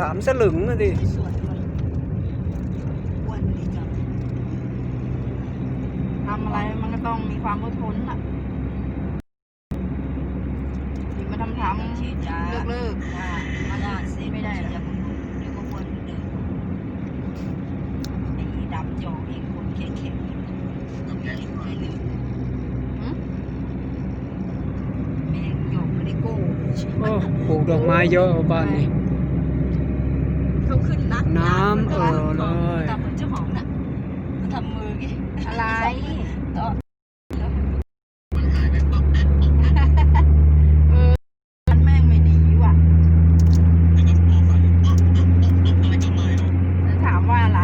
สามสลึงนะดิสวยด้วยอ้วนดีจังทำอะไรมันก็ต้องมีความอดทนอะที่มาทำทฉีดยาำเลิกเลิกยามาลาดเส้นไม่ได้หรอกยาบำรุงเดี๋ยวก็อ้วนเหมือนเดิมไอ้ดำจอกเองคนแข็งๆต้องแข็งไม่ลืมแม่งหยอกไม่ได้โก้โอ้ปลูกดอกไม้เยอะบ้านนี้ เขาขึ้นนักน้ำเออเลย ตามเหมือนเจ้าของน่ะมาทำมือกี้อะไร ต่อ มันแม่งไม่ดีว่ะแล้วถามว่าอะไร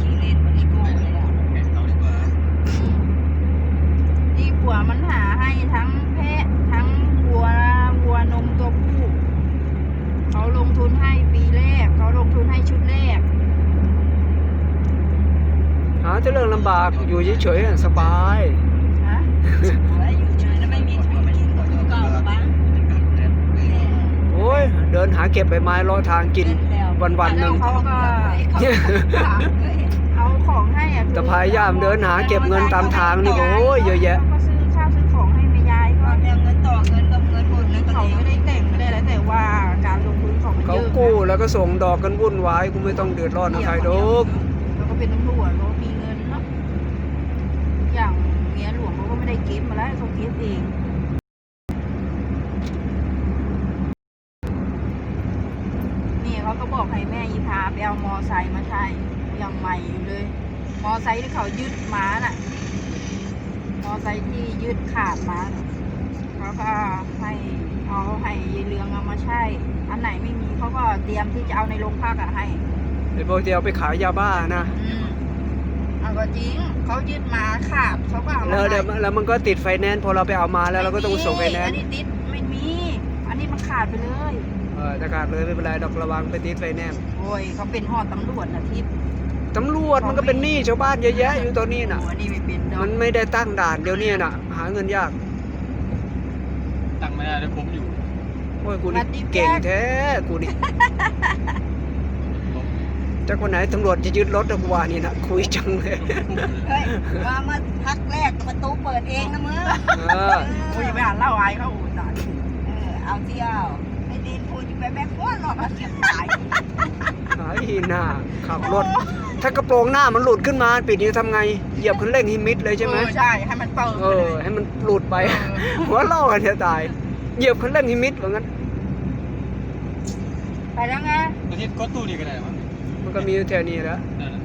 ขี้เล่นมันไอ้โก้เลยอะ ดีกว่ามันหาให้ทั้งแพะทั้งวัววัวนมตัวผู้เขาลงทุนให้ปีแรก เขาลงทุนให้ชุดแรก หาแต่เรื่องลำบากอยู่เฉยๆอะสบาย ฮะไว้อยู่เฉยแล้วไม่มีทุนกินก็อยู่เก่าละบ้างโอ้ย เดินหาเก็บใบไม้รอทางกินวันๆหนึ่งเขาก็เอาของให้อะคือแต่พยายามเดินหาเก็บเงินตามทางนี่ก็โอ้ยเยอะแยะเขาก็ซื้อข้าวซื้อ เขากู้แล้วก็ส่งดอกกันวุ่นวายกูไม่ต้องเดือดร้อนนะใครดอกแล้วก็เป็นตำรวจเขามีเงินเนาะอย่างเมียหลวงเขาก็ไม่ได้เก็บมาแล้วเขาเก็บเองนี่เขาก็บอกให้แม่ยีพาไปเอามอไซค์มาใช้ยังใหม่อยู่เลย มอไซค์ที่เขายึดม้าน่ะ มอไซค์ที่ยึดขาดม้าน่ะ เขาก็ให้เอาให้ยายเรืองเอามาใช้ อันไหนไม่มีเขาก็เตรียมที่จะเอาในโรงพักอะให้ไอ้พวกที่เอาไปขายยาบ้านะอืมเอาก็จริงเขายึดมาขาดเขาก็เอามาแล้วให้เดี๋ยวแล้วมันก็ติดไฟแนนซ์พอเราไปเอามาแล้วเราก็ต้องส่งไฟแนนอัซ์นนี้ติดไม่มี อันนี้มันขาดไปเลย เออถ้าขาดเลยไม่เป็นไรดอกระวังไปติดไฟแนนซ์โอ้ยเขาเป็นหอดตำรวจนะทิพย์ตำรวจมันก็เป็นหนี้ชาวบ้านเยอะแยะอยู่ตอนนี้น่ะ โอ้อันนี้ไม่เป็นดอก มันไม่ได้ตั้งด่านเดี๋ยวนี้น่ะ หาเงินยาก ตั้งไม่ได้แล้วผมอยู่โอ้ยกูนี่เก่งแท้กูนี่จากวันไหนตำรวจจะยึดรถอะกูว่านี่นะคุยจังเลยเฮ้ยมามาพักแรกประตูเปิดเองนะมึงเออโอ้ยอย่าไปอ่านเล่าอายเขาโอ้ยตายเออเอาเที่ยวไอ้ดินพูดอยู่แบบแบบว่าหลอกมาเก็บตายหาอีหน้าขับรถ ถ้ากระโปรงหน้ามันหลุดขึ้นมาปิดนี้ทำไง เหยียบคันเร่งให้มิดเลยใช่ไหมเออใช่ ให้มันเปิดเอไปเลอยให้มันหลุดไปหัวล่อกันจะตาย เหยียบคันเร่งให้มิดว่างั้นไปแล้วไงอาทิตย์ก็ตู้นี่ก็ได้มั้งมันก็มีอยู่แถวนี้แหล้วนั่นน่ะ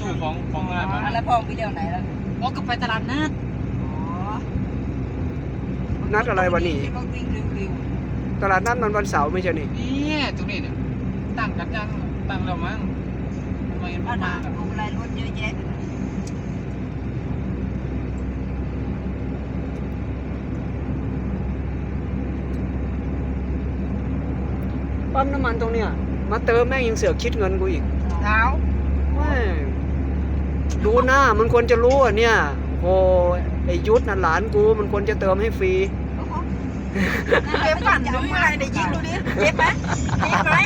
ตู้ของของงานมันแล้วพองไปเดียวไหนแล้วอ๋อก็ไปตลาดนัดอ๋อนัดอะไรวันนี้ที่เขาวิ่งเร็วตลาดนัดมันวันเสาร์ไม่ใช่นี่นี่ตรงนี้เนี่ยตั้งกันยัง ตั้งแล้วมั้งทำไมๆมัอันนมาน่ะพวงมาลัยรถเยอะแยะเลยนะปั๊มน้ำมันตรงเนี้ยมาเติมแม่งยังเสือกคิดเงินกูอีกเท้าแม่งดูหน้ามันควรจะรู้อะเนี่ยโอ้ยไอยุทธน่ะหลานกูมันควรจะเติมให้ฟรีโอ้โห เจ็บฝันดูอะไรเดี๋ยวยิงดูดิเจ็บไหมเจ็บไหม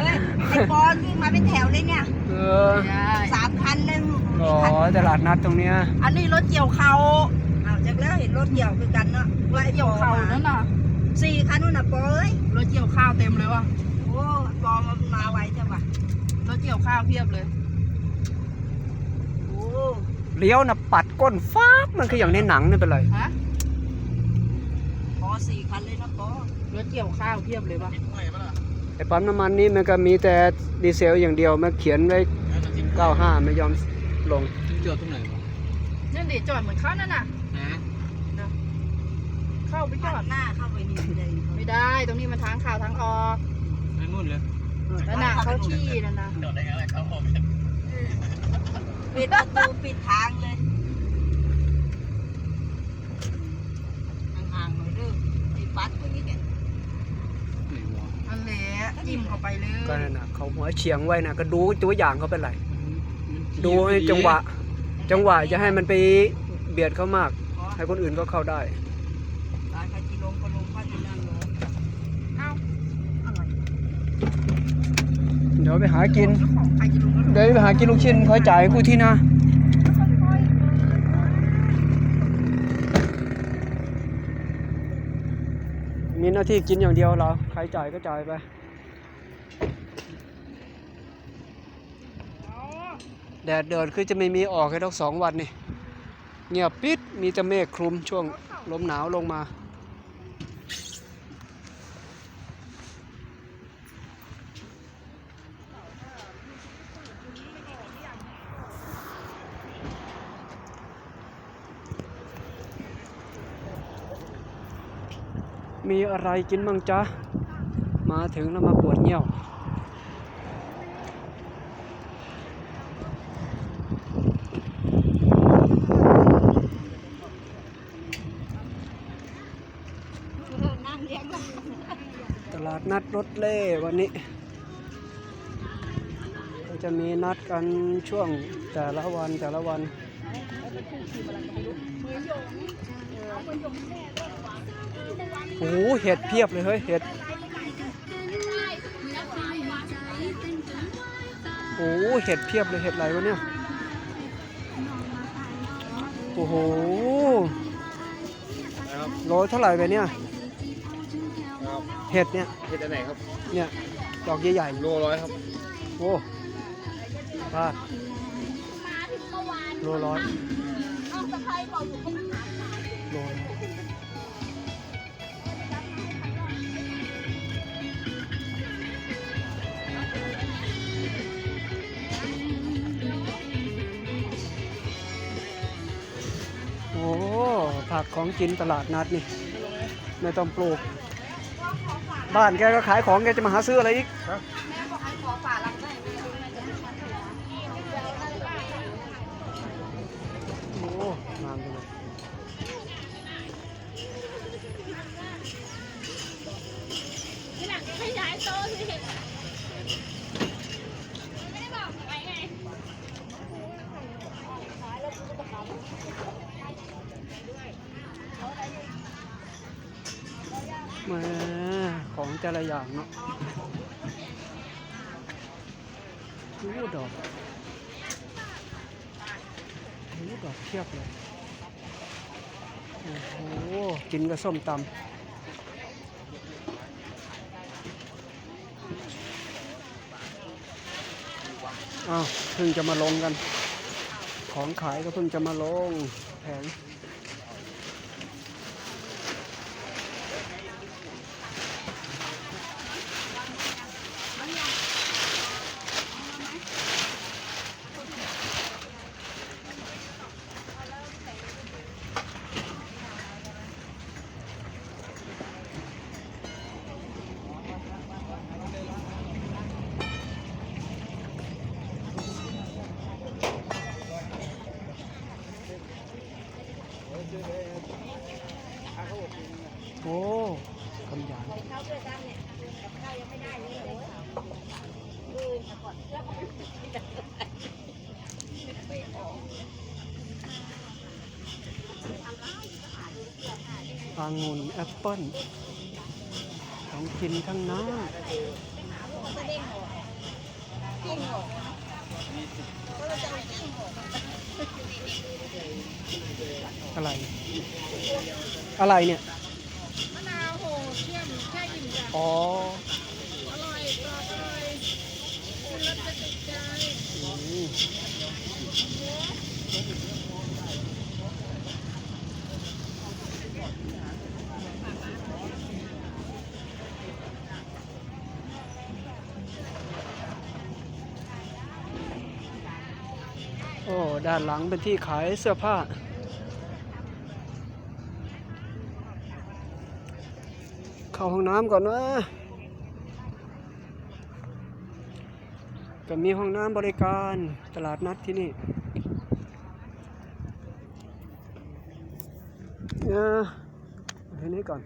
เฮ้ยไอ้บอลวิ่งมาเป็นแถวเลยเนี่ยเออใช่สามคันเลยอ๋อตลาดนัดตรงเนี้ยอันนี้รถเกี่ยวเขาเอาจากแล้วเห็นรถเกี่ยวคือกันเนาะรถเกี่ยวเขานั่นน่ะสี่คันนู่นน่ะปอยรถเกี่ยวข้าวเต็มเลยว่ะโอ้ปอมันมาไวจังวะรถเกี่ยวข้าวเพียบเลยโอ้เลี้ยวน่ะปัดก้นฟ้าบมันคืออย่างในหนังนี่เป็นไรฮะปอ สี่คันเลยนะปอรถเกี่ยวข้าวเพียบเลยว่ะไอ้ปั๊มน้ำมันนี่มันก็มีแต่ดีเซลอย่างเดียวมันเขียนไว้95ไม่ยอมลงเจอตรงไหนวะนั่นดิจอดเหมือนเขานั่นน่ะนะเข้าไปจจออดดหน้าเข้าไปนี่ไม่ได้ไม่ได้ ตรงนี้มันทางข่าวทางออกไปนู่นเลยนั่นน่ะเขาชี้นั่นน่ะปิดประตูปิดทางเลยห่างๆหน่อยเด้อไอ้ปัดคนนี้เนี่ย ไหนวะ นั่นแหละ จิ้มเข้าไปเลยก็นั่นน่ะเขาหัวเฉียงไว้น่ะก็ดูตัวอย่างเขาเป็นไรมันดูให้จังหวะ จังหวะจะให้มันไปเบียดเขามากอ๋อให้คนอื่นก็เข้าได้ตายใครที่ลงก็ลงใครที่นั่งลงเอ้าอะไรเดี๋ยวไปหากินเจ้าของใครที่ลงก็ลงเดี๋ยวไปหากินลูกชิ้นคอยจ่ายให้กูที่นะมีหน้าที่กินอย่างเดียวเรา ใครจ่ายก็จ่ายไป แดดเดินคือจะไม่มีออกให้ทั้งสองวันนี่เงียบปิดมีแต่เมฆคลุมช่วงลมหนาวลงมา มีอะไรกินบ้างจ๊ะ มาถึงแล้วมาปวดเงี้ยว นั่งเลี้ยงกัน ต ลาดนัดรถเล่วันนี้ ก็จะมีนัดกันช่วงแต่ละวันแต่ละวันโอ้โหเห็ดเพียบเลยเฮ้ยเห็ดโอ้โหเห็ดเพียบเลยเห็ดอะไรวะเนี่ยโอ้โหรับโลเท่าไหร่ไปเนี่ย เห็ดเนี่ยเห็ดอันไหนครับ เนี่ยดอกใหญ่โลร้อยครับๆโอ้พลาดโลร้อยโลร้อยโอ้ผักของกินตลาดนัดนี่ ไม่ต้องปลูก บ้านแกก็ขายของแกจะมาหาซื้ออะไรอีกโอ้งามจังเลยแหมาของ แต่ละอย่างเนาะโอ้ดอกโอ้ดอกเทียบเลย โอ้โห กินกับส้มตำอ้าวเพิ่งจะมาลงกัน ของขายก็เพิ่งจะมาลงแผงโอ้คำหยาน องุ่นแอปเปิ้ลของกินทั้งนั้นอะไร อะไรเนี่ย มะนาวโหเทียมแค่อิ่มจ้ะอ๋อ อร่อยกรอบอร่อยคุณรสจะติดใจ อืม โอ้ ด้านหลังเป็นที่ขายเสื้อผ้า เข้าห้องน้ำก่อนนะ ก็มีห้องน้ำบริการตลาดนัดที่นี่เออทีนี้ก่อน